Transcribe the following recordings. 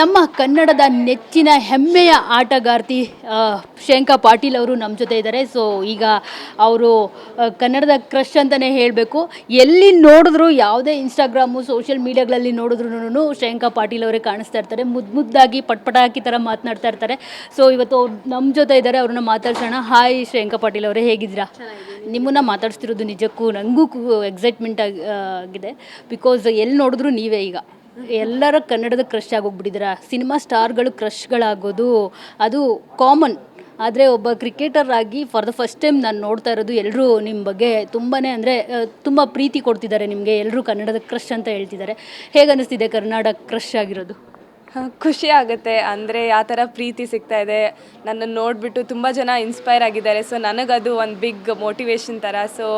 ನಮ್ಮ ಕನ್ನಡದ ನೆಚ್ಚಿನ ಹೆಮ್ಮೆಯ ಆಟಗಾರ್ತಿ ಶ್ರೇಯಾಂಕಾ ಪಾಟೀಲ್ ಅವರು ನಮ್ಮ ಜೊತೆ ಇದ್ದಾರೆ. ಸೊ ಈಗ ಅವರು ಕನ್ನಡದ ಕ್ರಶ್ ಅಂತಲೇ ಹೇಳಬೇಕು. ಎಲ್ಲಿ ನೋಡಿದ್ರು ಯಾವುದೇ ಇನ್ಸ್ಟಾಗ್ರಾಮು ಸೋಷಿಯಲ್ ಮೀಡಿಯಾಗಳಲ್ಲಿ ನೋಡಿದ್ರು ಶ್ರೇಯಾಂಕಾ ಪಾಟೀಲ್ ಅವರೇ ಕಾಣಿಸ್ತಾ ಇರ್ತಾರೆ. ಮುದ್ದು ಮುದ್ದಾಗಿ ಪಟ್ಪಟಾಕಿ ಥರ ಮಾತನಾಡ್ತಾ ಇರ್ತಾರೆ. ಸೊ ಇವತ್ತು ಅವ್ರು ನಮ್ಮ ಜೊತೆ ಇದ್ದಾರೆ. ಅವ್ರನ್ನ ಮಾತಾಡ್ಸೋಣ. ಹಾಯ್ ಶ್ರೇಯಾಂಕಾ ಪಾಟೀಲ್ ಅವರೇ ಹೇಗಿದ್ದೀರಾ? ನಿಮ್ಮನ್ನ ಮಾತಾಡ್ಸ್ತಿರೋದು ನಿಜಕ್ಕೂ ನನಗೂ ಎಕ್ಸೈಟ್ಮೆಂಟ್ ಆಗಿದೆ. ಬಿಕಾಸ್ ಎಲ್ಲಿ ನೋಡಿದ್ರು ನೀವೇ ಈಗ. ಎಲ್ಲರ ಕನ್ನಡದ ಕ್ರಶ್ ಆಗೋಗ್ಬಿಟ್ಟಿದ್ದೀರಾ? ಸಿನಿಮಾ ಸ್ಟಾರ್ಗಳು ಕ್ರಶ್ಗಳಾಗೋದು ಅದು ಕಾಮನ್ ಆದರೆ ಒಬ್ಬ ಕ್ರಿಕೆಟರ್ ಆಗಿ ಫಾರ್ ದ ಫಸ್ಟ್ ಟೈಮ್ ನಾನು ನೋಡ್ತಾ ಇರೋದು ಎಲ್ಲರೂ ನಿಮ್ಮ ಬಗ್ಗೆ ತುಂಬಾ ಅಂದರೆ ತುಂಬ ಪ್ರೀತಿ ಕೊಡ್ತಿದ್ದಾರೆ ನಿಮಗೆ. ಎಲ್ಲರೂ ಕನ್ನಡದ ಕ್ರಶ್ ಅಂತ ಹೇಳ್ತಿದ್ದಾರೆ. ಹೇಗೆ ಅನ್ನಿಸ್ತಿದೆ ಕರ್ನಾಟಕ ಕ್ರಶ್ ಆಗಿರೋದು? ಖುಷಿ ಆಗುತ್ತೆ. ಅಂದರೆ ಆ ಥರ ಪ್ರೀತಿ ಸಿಗ್ತಾ ಇದೆ. ನನ್ನನ್ನು ನೋಡಿಬಿಟ್ಟು ತುಂಬ ಜನ ಇನ್ಸ್ಪೈರ್ ಆಗಿದ್ದಾರೆ. ಸೊ ನನಗದು ಒಂದು ಬಿಗ್ ಮೋಟಿವೇಶನ್ ಥರ ಸೊ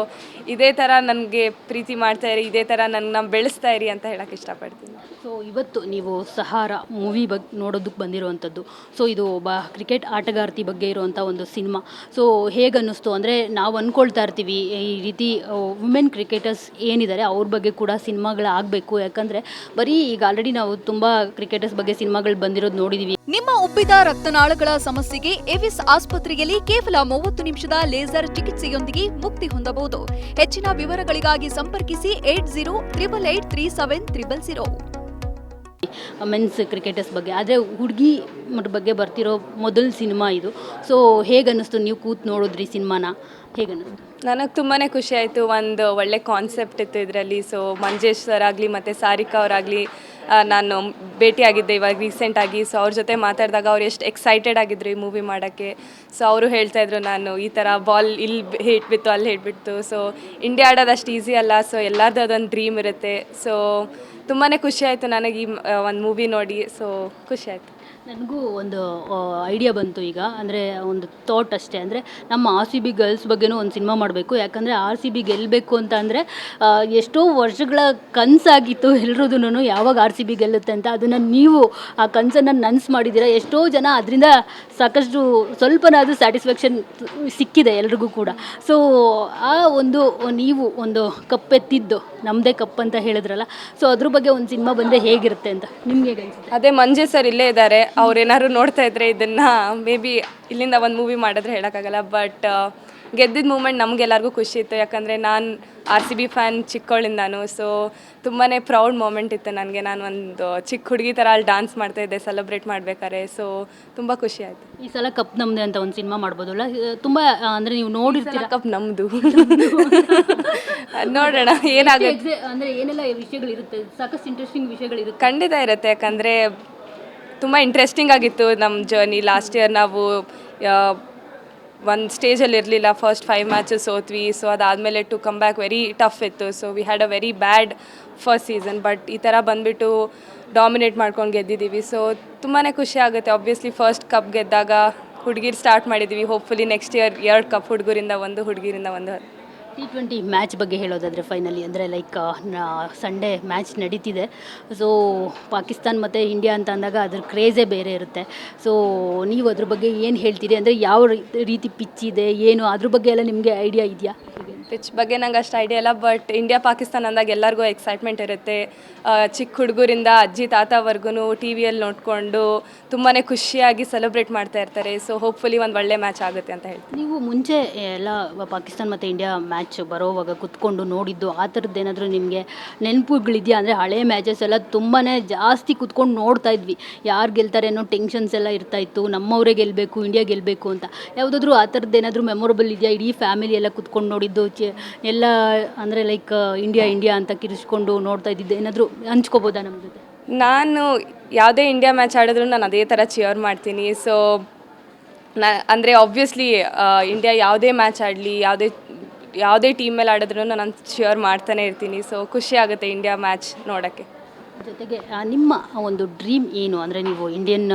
ಇದೇ ಥರ ನನಗೆ ಪ್ರೀತಿ ಮಾಡ್ತಾ ಇರಿ, ಇದೇ ಥರ ನನ್ನ ಬೆಳೆಸ್ತಾ ಇರಿ ಅಂತ ಹೇಳೋಕ್ಕೆ ಇಷ್ಟಪಡ್ತೀನಿ. ಸೊ ಇವತ್ತು ನೀವು ಸಹಾರ ಮೂವಿ ಬಗ್ಗೆ ನೋಡೋದಕ್ಕೆ ಬಂದಿರುವಂಥದ್ದು ಸೊ ಇದು ಒಬ್ಬ ಕ್ರಿಕೆಟ್ ಆಟಗಾರ್ತಿ ಬಗ್ಗೆ ಇರುವಂಥ ಒಂದು ಸಿನಿಮಾ ಸೊ ಹೇಗೆ ಅನ್ನಿಸ್ತು ಅಂದರೆ ನಾವು ಅಂದ್ಕೊಳ್ತಾ ಇರ್ತೀವಿ, ಈ ರೀತಿ ವುಮೆನ್ ಕ್ರಿಕೆಟರ್ಸ್ ಏನಿದ್ದಾರೆ ಅವ್ರ ಬಗ್ಗೆ ಕೂಡ ಸಿನಿಮಾಗಳಾಗಬೇಕು ಯಾಕಂದರೆ ಬರೀ ಈಗ ಆಲ್ರೆಡಿ ನಾವು ತುಂಬ ಕ್ರಿಕೆಟರ್ಸ್ ಬಗ್ಗೆ ಸಿನಿಮಾಗಳು ಬಂದಿರೋದು ನೋಡಿದ್ದೀವಿ ನಿಮ್ಮ ಉಬ್ಬಿದ ರಕ್ತನಾಳಗಳ ಸಮಸ್ಯೆಗೆ ಎವಿಸ್ ಆಸ್ಪತ್ರೆಯಲ್ಲಿ ಕೇವಲ ಮೂವತ್ತು ನಿಮಿಷದ ಲೇಸರ್ ಚಿಕಿತ್ಸೆಯೊಂದಿಗೆ ಮುಕ್ತಿ ಹೊಂದಬಹುದು. ಹೆಚ್ಚಿನ ವಿವರಗಳಿಗಾಗಿ ಸಂಪರ್ಕಿಸಿ eight zero, triple eight, three seven, triple zero. Men's cricketers ಬಗ್ಗೆ. ಆದರೆ ಹುಡುಗಿ ಬಗ್ಗೆ ಬರ್ತಿರೋ ಮೊದಲ ಸಿನಿಮಾ ಇದು. ಸೊ ಹೇಗೆ ಅನ್ನಿಸ್ತು ನೀವು ಕೂತ್ ನೋಡಿದ್ರಿ ಸಿನಿಮಾನ? ಹೇಗೆ ಅನ್ನಿಸ್ತು ನನಗೆ ತುಂಬಾ ಖುಷಿ ಆಯಿತು. ಒಂದು ಒಳ್ಳೆ ಕಾನ್ಸೆಪ್ಟ್ ಇತ್ತು ಇದರಲ್ಲಿ. ಸೊ ಮಂಜೇಶ್ ಸರ್ ಆಗಲಿ ಮತ್ತು ಸಾರಿಕಾ ಅವರಾಗಲಿ ನಾನು ಭೇಟಿಯಾಗಿದ್ದೆ ಇವಾಗ ರೀಸೆಂಟಾಗಿ ಸೊ ಅವ್ರ ಜೊತೆ ಮಾತಾಡಿದಾಗ ಅವ್ರು ಎಷ್ಟು ಎಕ್ಸೈಟೆಡ್ ಆಗಿದ್ರು ಈ ಮೂವಿ ಮಾಡೋಕ್ಕೆ. ಸೊ ಅವರು ಹೇಳ್ತಾಯಿದ್ರು ನಾನು ಈ ಥರ ಬಾಲ್ ಇಲ್ಲಿ ಹಿಟ್ ಬಿತ್ತು ಅಲ್ಲಿ ಹೇಳ್ಬಿಡ್ತು ಸೊ ಇಂಡಿಯಾ ಆಡೋದು ಅಷ್ಟು ಈಸಿ ಅಲ್ಲ. ಸೊ ಎಲ್ಲರದ್ದು ಅದೊಂದು ಡ್ರೀಮ್ ಇರುತ್ತೆ. ಸೊ ತುಂಬಾ ಖುಷಿ ಆಯಿತು ನನಗೆ ಈ ಒಂದು ಮೂವಿ ನೋಡಿ. ಸೊ ಖುಷಿ ನನಗೂ ಒಂದು ಐಡಿಯಾ ಬಂತು ಈಗ. ಅಂದರೆ ಒಂದು ಥಾಟ್ ಅಷ್ಟೇ. ಅಂದರೆ ನಮ್ಮ ಆರ್ ಸಿ ಬಿ ಗರ್ಲ್ಸ್ ಬಗ್ಗೆನೂ ಒಂದು ಸಿನಿಮಾ ಮಾಡಬೇಕು. ಯಾಕಂದರೆ ಆರ್ ಸಿ ಬಿ ಗೆಲ್ಲಬೇಕು ಅಂತ ಅಂದರೆ ಎಷ್ಟೋ ವರ್ಷಗಳ ಕನಸಾಗಿತ್ತು ಎಲ್ರದೂ ಯಾವಾಗ ಆರ್ ಸಿ ಬಿ ಗೆಲ್ಲುತ್ತೆ ಅಂತ. ಅದನ್ನು ನೀವು ಆ ಕನಸನ್ನು ನನ್ಸ್ ಮಾಡಿದ್ದೀರಾ ಎಷ್ಟೋ ಜನ ಅದರಿಂದ ಸಾಕಷ್ಟು ಸ್ವಲ್ಪನಾದರೂ ಸ್ಯಾಟಿಸ್ಫ್ಯಾಕ್ಷನ್ ಸಿಕ್ಕಿದೆ ಎಲ್ರಿಗೂ ಕೂಡ. ಸೊ ಆ ಒಂದು, ನೀವು ಒಂದು ಕಪ್ಪೆತ್ತಿದ್ದು ನಮ್ಮದೇ ಕಪ್ ಅಂತ ಹೇಳಿದ್ರಲ್ಲ. ಸೊ ಅದ್ರ ಬಗ್ಗೆ ಒಂದು ಸಿನಿಮಾ ಬಂದರೆ ಹೇಗಿರುತ್ತೆ ಅಂತ. ನಿಮಗೆ ಅನಿಸುತ್ತೆ? ಅದೇ ಮಂಜೆ ಸರ್ ಇಲ್ಲೇ ಇದ್ದಾರೆ. ಅವ್ರು ಏನಾದ್ರು ನೋಡ್ತಾ ಇದ್ರೆ ಇದನ್ನ ಮೇ ಬಿ ಇಲ್ಲಿಂದ ಒಂದು ಮೂವಿ ಮಾಡಿದ್ರೆ ಹೇಳೋಕ್ಕಾಗಲ್ಲ ಬಟ್ ಗೆದ್ದಿದ್ದ ಮೂಮೆಂಟ್ ನಮಗೆಲ್ಲರಿಗೂ ಖುಷಿ ಇತ್ತು. ಯಾಕಂದರೆ ನಾನು ಆರ್ ಸಿ ಬಿ ಫ್ಯಾನ್ ಚಿಕ್ಕವಳಿಂದಾನು ಸೊ ತುಂಬಾ ಪ್ರೌಡ್ ಮೂಮೆಂಟ್ ಇತ್ತು ನನಗೆ. ನಾನು ಒಂದು ಚಿಕ್ಕ ಹುಡುಗಿ ಥರ ಅಲ್ಲಿ ಡಾನ್ಸ್ ಮಾಡ್ತಾ ಇದ್ದೆ ಸೆಲೆಬ್ರೇಟ್ ಮಾಡ್ಬೇಕಾದ್ರೆ ಸೊ ತುಂಬ ಖುಷಿ ಆಯಿತು. ಈ ಸಲ ಕಪ್ ನಮ್ಮದೇ ಅಂತ ಒಂದು ಸಿನಿಮಾ ಮಾಡ್ಬೋದಲ್ಲ? ತುಂಬ ಅಂದರೆ ನೀವು ನೋಡಿರ್ತೀರ? ಕಪ್ ನಮ್ಮದು ನೋಡೋಣ ಏನಾಗುತ್ತೆ. ಅಂದರೆ ಏನೆಲ್ಲ ವಿಷಯಗಳಿರುತ್ತೆ? ಸಾಕಷ್ಟು ಇಂಟ್ರೆಸ್ಟಿಂಗ್ ವಿಷಯಗಳಿರುತ್ತೆ. ಖಂಡಿತ ಇರುತ್ತೆ ಯಾಕಂದರೆ ತುಂಬ ಇಂಟ್ರೆಸ್ಟಿಂಗ್ ಆಗಿತ್ತು ನಮ್ಮ ಜರ್ನಿ ಲಾಸ್ಟ್ ಇಯರ್ ನಾವು ಒಂದು ಸ್ಟೇಜಲ್ಲಿ ಇರಲಿಲ್ಲ. ಫಸ್ಟ್ ಫೈವ್ ಮ್ಯಾಚಸ್ ಸೋತ್ವಿ. ಸೊ ಅದಾದಮೇಲೆ to come back very tough ಇತ್ತು. So we had a very bad first season but ಈ ಥರ ಬಂದುಬಿಟ್ಟು ಡಾಮಿನೇಟ್ ಮಾಡ್ಕೊಂಡು ಗೆದ್ದಿದ್ದೀವಿ ಸೊ ತುಂಬಾ ಖುಷಿ ಆಗುತ್ತೆ. ಆಬ್ವಿಯಸ್ಲಿ ಫಸ್ಟ್ ಕಪ್ ಗೆದ್ದಾಗ ಹುಡುಗಿರು ಸ್ಟಾರ್ಟ್ ಮಾಡಿದ್ದೀವಿ ಹೋಪ್ಫುಲಿ ನೆಕ್ಸ್ಟ್ ಇಯರ್ ಎರಡು ಕಪ್ ಹುಡುಗರಿಂದ ಒಂದು, ಹುಡುಗಿರಿಂದ ಒಂದು. ಟಿ ಟ್ವೆಂಟಿ ಮ್ಯಾಚ್ ಬಗ್ಗೆ ಹೇಳೋದಾದರೆ ಫೈನಲಿ ಅಂದರೆ ಲೈಕ್ ಸಂಡೇ ಮ್ಯಾಚ್ ನಡೀತಿದೆ. ಸೊ ಪಾಕಿಸ್ತಾನ್ ಮತ್ತು ಇಂಡಿಯಾ ಅಂತ ಅಂದಾಗ ಅದ್ರ ಕ್ರೇಜೇ ಬೇರೆ ಇರುತ್ತೆ. ಸೊ ನೀವು ಅದ್ರ ಬಗ್ಗೆ ಏನು ಹೇಳ್ತೀರಿ? ಅಂದರೆ ಯಾವ ರೀತಿ ಪಿಚ್ ಇದೆ, ಏನು? ಅದ್ರ ಬಗ್ಗೆ ಎಲ್ಲ ನಿಮಗೆ ಐಡಿಯಾ ಇದೆಯಾ? ಪಿಚ್ ಬಗ್ಗೆ ನಂಗೆ ಅಷ್ಟು ಐಡಿಯಾ ಇಲ್ಲ ಬಟ್ ಇಂಡಿಯಾ ಪಾಕಿಸ್ತಾನ ಅಂದಾಗ ಎಲ್ಲರಿಗೂ ಎಕ್ಸೈಟ್ಮೆಂಟ್ ಇರುತ್ತೆ. ಚಿಕ್ಕ ಹುಡುಗರಿಂದ ಅಜ್ಜಿ ತಾತವರೆಗೂ ಟಿ ವಿಯಲ್ಲಿ ನೋಡಿಕೊಂಡು ತುಂಬಾ ಖುಷಿಯಾಗಿ ಸೆಲೆಬ್ರೇಟ್ ಮಾಡ್ತಾ ಇರ್ತಾರೆ. ಸೊ ಹೋಪ್ಫುಲಿ ಒಂದು ಒಳ್ಳೆ ಮ್ಯಾಚ್ ಆಗುತ್ತೆ ಅಂತ ಹೇಳ್ತೀನಿ. ನೀವು ಮುಂಚೆ ಎಲ್ಲ ಪಾಕಿಸ್ತಾನ್ ಮತ್ತು ಇಂಡಿಯಾ ಮ್ಯಾಚ್ ಬರೋವಾಗ ಕುತ್ಕೊಂಡು ನೋಡಿದ್ದು, ಆ ಥರದ್ದು ಏನಾದರೂ ನಿಮಗೆ ನೆನಪುಗಳಿದೆಯಾ? ಅಂದರೆ ಹಳೆ ಮ್ಯಾಚಸ್ ಎಲ್ಲ ತುಂಬಾ ಜಾಸ್ತಿ ಕುತ್ಕೊಂಡು ನೋಡ್ತಾ ಇದ್ವಿ. ಯಾರು ಗೆಲ್ತಾರೆ ಅನ್ನೋ ಟೆನ್ಷನ್ಸ್ ಎಲ್ಲ ಇರ್ತಾ ಇತ್ತು. ನಮ್ಮವರೇ ಗೆಲ್ಲಬೇಕು ಇಂಡಿಯಾ ಗೆಲ್ಲಬೇಕು ಅಂತ. ಯಾವುದಾದ್ರೂ ಆ ಥರದ್ದು ಏನಾದರೂ ಮೆಮೊರಬಲ್ ಇದೆಯಾ? ಇಡೀ ಫ್ಯಾಮಿಲಿ ಎಲ್ಲ ಕುತ್ಕೊಂಡು ನೋಡಿದ್ದು ಚೆ ಎಲ್ಲ, ಅಂದರೆ ಲೈಕ್ ಇಂಡಿಯಾ ಇಂಡಿಯಾ ಅಂತ ಕಿರಿಸ್ಕೊಂಡು ನೋಡ್ತಾ ಇದ್ದಿದ್ದು. ಏನಾದರೂ ಹಂಚ್ಕೋಬೋದಾ ನಮ್ಮ ಜೊತೆ? ನಾನು ಯಾವುದೇ ಇಂಡಿಯಾ ಮ್ಯಾಚ್ ಆಡಿದ್ರು ನಾನು ಅದೇ ಥರ ಚಿಯರ್ ಮಾಡ್ತೀನಿ. ಸೊ ನಾ, ಅಂದರೆ ಆಬ್ವಿಯಸ್ಲಿ ಇಂಡಿಯಾ ಯಾವುದೇ ಮ್ಯಾಚ್ ಆಡಲಿ, ಯಾವುದೇ ಯಾವುದೇ ಟೀಮ್ ಮೇಲೆ ಆಡಿದ್ರು ನಾನು ಚಿಯರ್ ಮಾಡ್ತಾನೆ ಇರ್ತೀನಿ. ಸೊ ಖುಷಿ ಆಗುತ್ತೆ ಇಂಡಿಯಾ ಮ್ಯಾಚ್ ನೋಡೋಕ್ಕೆ. ಜೊತೆಗೆ ನಿಮ್ಮ ಒಂದು ಡ್ರೀಮ್ ಏನು? ಅಂದರೆ ನೀವು ಇಂಡಿಯನ್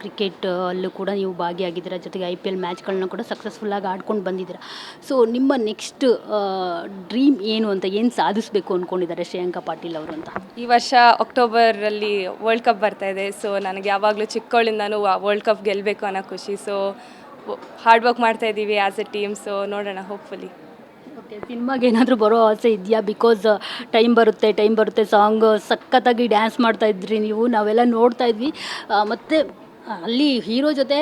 ಕ್ರಿಕೆಟ್ ಅಲ್ಲೂ ಕೂಡ ನೀವು ಭಾಗಿಯಾಗಿದ್ದೀರ, ಜೊತೆಗೆ ಐ ಪಿ ಎಲ್ ಮ್ಯಾಚ್ಗಳನ್ನ ಕೂಡ ಸಕ್ಸಸ್ಫುಲ್ಲಾಗಿ ಆಡ್ಕೊಂಡು ಬಂದಿದ್ದೀರ. ಸೊ ನಿಮ್ಮ ನೆಕ್ಸ್ಟ್ ಡ್ರೀಮ್ ಏನು ಅಂತ ಏನು ಸಾಧಿಸಬೇಕು ಅಂದ್ಕೊಂಡಿದ್ದಾರೆ ಶ್ರೇಯಾಂಕಾ ಪಾಟೀಲ್ ಅವರು ಅಂತ? ಈ ವರ್ಷ ಅಕ್ಟೋಬರಲ್ಲಿ ವರ್ಲ್ಡ್ ಕಪ್ ಬರ್ತಾ ಇದೆ. ಸೊ ನನಗೆ ಯಾವಾಗಲೂ ಚಿಕ್ಕವಳಿಂದನೂ ವರ್ಲ್ಡ್ ಕಪ್ ಗೆಲ್ಲಬೇಕು ಅನ್ನೋ ಖುಷಿ. ಸೊ ಹಾರ್ಡ್ ವರ್ಕ್ ಮಾಡ್ತಾ ಇದ್ದೀವಿ ಆ್ಯಸ್ ಎ ಟೀಮ್ ಸೊ ನೋಡೋಣ ಹೋಪ್ಫುಲಿ ಓಕೆ ಸಿನಿಮಾಗೆ ಏನಾದರೂ ಬರೋ ಆಸೆ ಇದೆಯಾ? ಬಿಕಾಸ್ ಟೈಮ್ ಬರುತ್ತೆ ಟೈಮ್ ಬರುತ್ತೆ ಸಾಂಗ್ ಸಖತ್ತಾಗಿ ಡ್ಯಾನ್ಸ್ ಮಾಡ್ತಾ ಇದ್ರಿ ನೀವು ನಾವೆಲ್ಲ ನೋಡ್ತಾ ಇದ್ವಿ. ಮತ್ತೆ ಅಲ್ಲಿ ಹೀರೋ ಜೊತೆ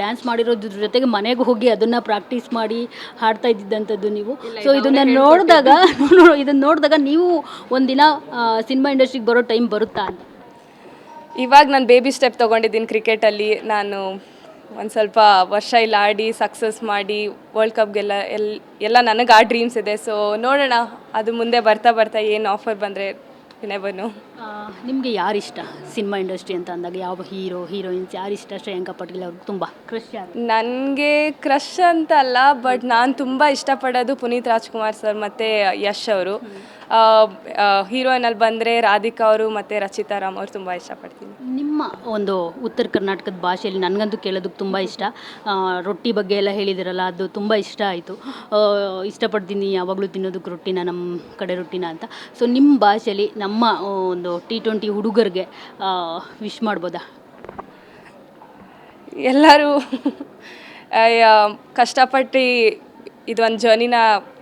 ಡ್ಯಾನ್ಸ್ ಮಾಡಿರೋದ್ರ ಜೊತೆಗೆ ಮನೆಗೆ ಹೋಗಿ ಅದನ್ನು ಪ್ರಾಕ್ಟೀಸ್ ಮಾಡಿ ಹಾಡ್ತಾ ಇದ್ದಿದ್ದಂಥದ್ದು ನೀವು. ಸೊ ಇದನ್ನು ನೋಡಿದಾಗ ಇದನ್ನು ನೋಡಿದಾಗ ನೀವು ಒಂದಿನ ಸಿನಿಮಾ ಇಂಡಸ್ಟ್ರಿಗೆ ಬರೋ ಟೈಮ್ ಬರುತ್ತಾ ಅಂತ? ಇವಾಗ ನಾನು ಬೇಬಿ ಸ್ಟೆಪ್ ತೊಗೊಂಡಿದ್ದೀನಿ ಕ್ರಿಕೆಟಲ್ಲಿ ನಾನು ಒಂದು ಸ್ವಲ್ಪ ವರ್ಷ ಇಲ್ಲಿ ಆಡಿ ಸಕ್ಸಸ್ ಮಾಡಿ ವರ್ಲ್ಡ್ ಕಪ್ಗೆಲ್ಲ ಎಲ್ ಎಲ್ಲ ನನಗೆ ಆ ಡ್ರೀಮ್ಸ್ ಇದೆ. ಸೊ ನೋಡೋಣ. ಅದು ಮುಂದೆ ಬರ್ತಾ ಬರ್ತಾ ಏನು ಆಫರ್ ಬಂದರೆ ನೆಬನು ನಿಮಗೆ ಯಾರು ಇಷ್ಟ ಸಿನಿಮಾ ಇಂಡಸ್ಟ್ರಿ ಅಂತ ಅಂದಾಗ? ಯಾವ ಹೀರೋ ಹೀರೋಯಿನ್ಸ್ ಯಾರು ಇಷ್ಟ? ಶ್ರೇಯಾಂಕಾ ಪಟೇಲ್ ಅವ್ರಿಗೆ ತುಂಬ ಕ್ರಶ್ ನನಗೆ ಕ್ರಶ್ ಅಂತ ಅಲ್ಲ ಬಟ್ ನಾನು ತುಂಬ ಇಷ್ಟಪಡೋದು ಪುನೀತ್ ರಾಜ್ಕುಮಾರ್ ಸರ್ ಮತ್ತು ಯಶ್ ಅವರು. ಹೀರೋಯಿನಲ್ಲಿ ಬಂದರೆ ರಾಧಿಕಾ ಅವರು ಮತ್ತು ರಚಿತಾ ರಾಮ್ ಅವರು ತುಂಬ ಇಷ್ಟಪಡ್ತೀನಿ. ನಿಮ್ಮ ಒಂದು ಉತ್ತರ ಕರ್ನಾಟಕದ ಭಾಷೆಯಲ್ಲಿ ನನಗಂತೂ ಕೇಳೋದಕ್ಕೆ ತುಂಬ ಇಷ್ಟ. ರೊಟ್ಟಿ ಬಗ್ಗೆ ಎಲ್ಲ ಹೇಳಿದಿರಲ್ಲ ಅದು ತುಂಬ ಇಷ್ಟ ಆಯಿತು. ಇಷ್ಟಪಡ್ತೀನಿ ಯಾವಾಗಲೂ ತಿನ್ನೋದಕ್ಕೆ ರೊಟ್ಟಿನ ನಮ್ಮ ಕಡೆ ರೊಟ್ಟಿನ ಅಂತ. ಸೊ ನಿಮ್ಮ ಭಾಷೆಯಲ್ಲಿ ನಮ್ಮ ಒಂದು ಟಿ ಟ್ವೆಂಟಿ ಹುಡುಗರಿಗೆ ವಿಶ್ ಮಾಡ್ಬೋದಾ? ಎಲ್ಲರೂ ಕಷ್ಟಪಟ್ಟು ಇದೊಂದು ಜರ್ನಿನ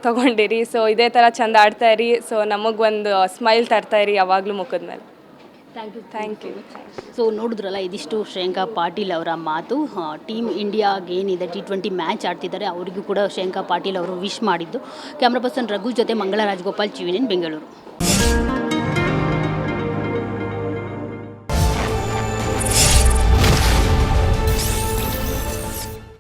ತಗೊಂಡಿರಿ. ಸೊ ಇದೇ ಥರ ಚಂದ ಆಡ್ತಾ ಇರಿ. ಸೊ ನಮಗೊಂದು ಸ್ಮೈಲ್ ತರ್ತಾ ಇರಿ ಯಾವಾಗಲೂ ಮುಖದ ಮೇಲೆ. Thank you thank you so ನೋಡಿದ್ರಲ್ಲ ಇದಿಷ್ಟು ಶ್ರೇಯಾಂಕಾ ಪಾಟೀಲ್ ಅವರ ಮಾತು. ಟೀಮ್ ಇಂಡಿಯಾಗೆ ಏನಿದೆ ಟಿ ಟ್ವೆಂಟಿ ಮ್ಯಾಚ್ ಆಡ್ತಿದ್ದಾರೆ ಅವರಿಗೂ ಕೂಡ ಶ್ರೇಯಾಂಕಾ ಪಾಟೀಲ್ ಅವರು ವಿಶ್ ಮಾಡಿದ್ದು. ಕ್ಯಾಮ್ರಾ ಪರ್ಸನ್ ರಘು ಜೊತೆ ಮಂಗಳ ರಾಜಗೋಪಾಲ್ ಚಿವಿನೇನ್ ಬೆಂಗಳೂರು